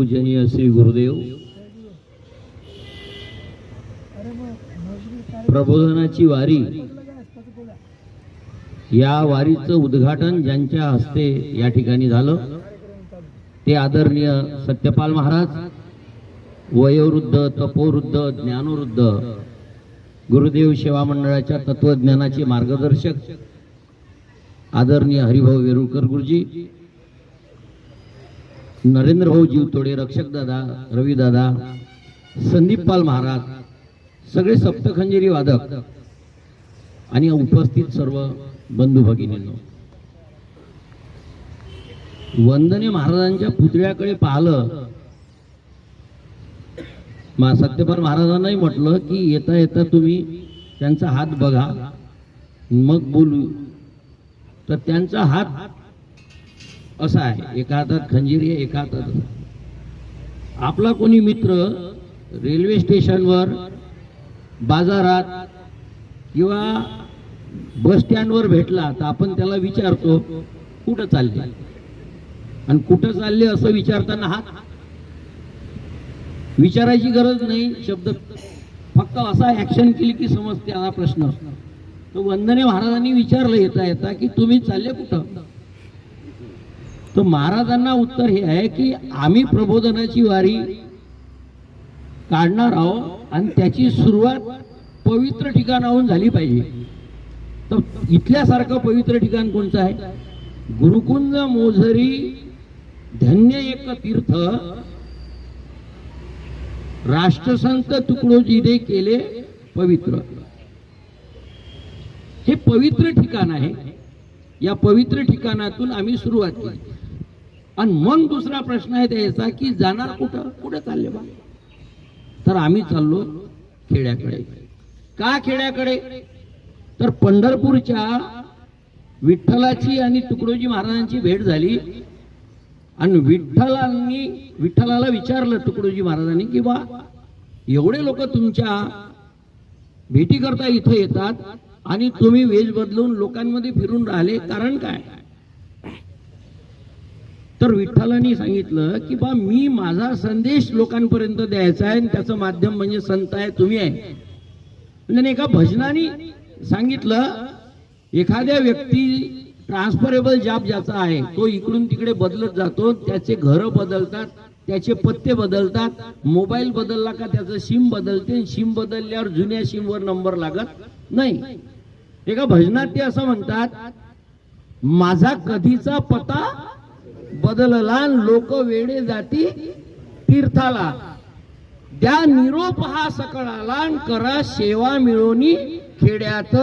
पूजनीय श्री गुरुदेव. प्रबोधनाची वारी. या वारीचं उद्घाटन ज्यांच्या हस्ते या ठिकाणी झालं ते आदरणीय सत्यपाल महाराज वयोवृद्ध तपोवृद्ध ज्ञानवृद्ध गुरुदेव सेवा मंडळाच्या तत्वज्ञानाचे मार्गदर्शक आदरणीय हरिभाऊ वेरुळकर गुरुजी नरेंद्र भाऊ जीवतोडे रक्षक दादा रवी दादा संदीप पाल महाराज सगळे सप्तखंजेरी वादक आणि उपस्थित सर्व बंधू भगिनींनो. वंदने महाराजांच्या पुतळ्याकडे पाहिलं मा सत्यपाल महाराजांनाही म्हटलं की येता येता तुम्ही त्यांचा हात बघा मग बोलू. तर त्यांचा हात असा आहे. एका हातात खंजीर आहे एका हातात आपला कोणी मित्र रेल्वे स्टेशनवर बाजारात किंवा बस स्टँडवर भेटला तर आपण त्याला विचारतो कुठं चालले? आणि कुठं चालले असं विचारताना हात विचारायची गरज नाही शब्द फक्त असा ऍक्शन केली की समजते हा प्रश्न. तर वंदने महाराजांनी विचारलं येता येता की तुम्ही चालले कुठं? तर महाराजांना उत्तर हे आहे की आम्ही प्रबोधनाची वारी काढणार आहोत आणि त्याची सुरुवात पवित्र ठिकाणाहून झाली पाहिजे. तर इथल्यासारखं पवित्र ठिकाण कोणतं आहे? गुरुकुंज मोझरी धन्य एक तीर्थ राष्ट्रसंत तुकडोजीने केले पवित्र. हे पवित्र ठिकाण आहे. या पवित्र ठिकाणातून आम्ही सुरुवात केली. आणि मग दुसरा प्रश्न आहे त्याचा की जाणार कुठं? कुठं चालले बा? तर आम्ही चाललो खेड्याकडे. का खेड्याकडे? तर पंढरपूरच्या विठ्ठलाची आणि तुकडोजी महाराजांची भेट झाली. आणि विठ्ठलांनी विठ्ठलाला विचारलं तुकडोजी महाराजांनी की बा एवढे लोक तुमच्या भेटी करता इथं येतात आणि तुम्ही वेज बदलून लोकांमध्ये फिरून राहिले. कारण काय? तर विठ्ठलांनी सांगितलं की बा मी माझा संदेश लोकांपर्यंत द्यायचा आहे आणि त्याचं माध्यम म्हणजे संत आहे तुम्ही आहे. म्हणजे एका भजनाने सांगितलं एखाद्या व्यक्ती ट्रान्सफरेबल जॉब ज्याचा आहे तो इकडून तिकडे बदलत जातो त्याचे घर बदलतात त्याचे पत्ते बदलतात मोबाईल बदलला का त्याचं सिम बदलते सिम बदलल्यावर जुन्या सिमवर नंबर लागत नाही. एका भजनात ते असं म्हणतात माझा कधीचा पत्ता बदलला लोक वेडे जाती तीर्थाला. द्या निरोप हा सकळाला करा सेवा मिळवणी खेड्यात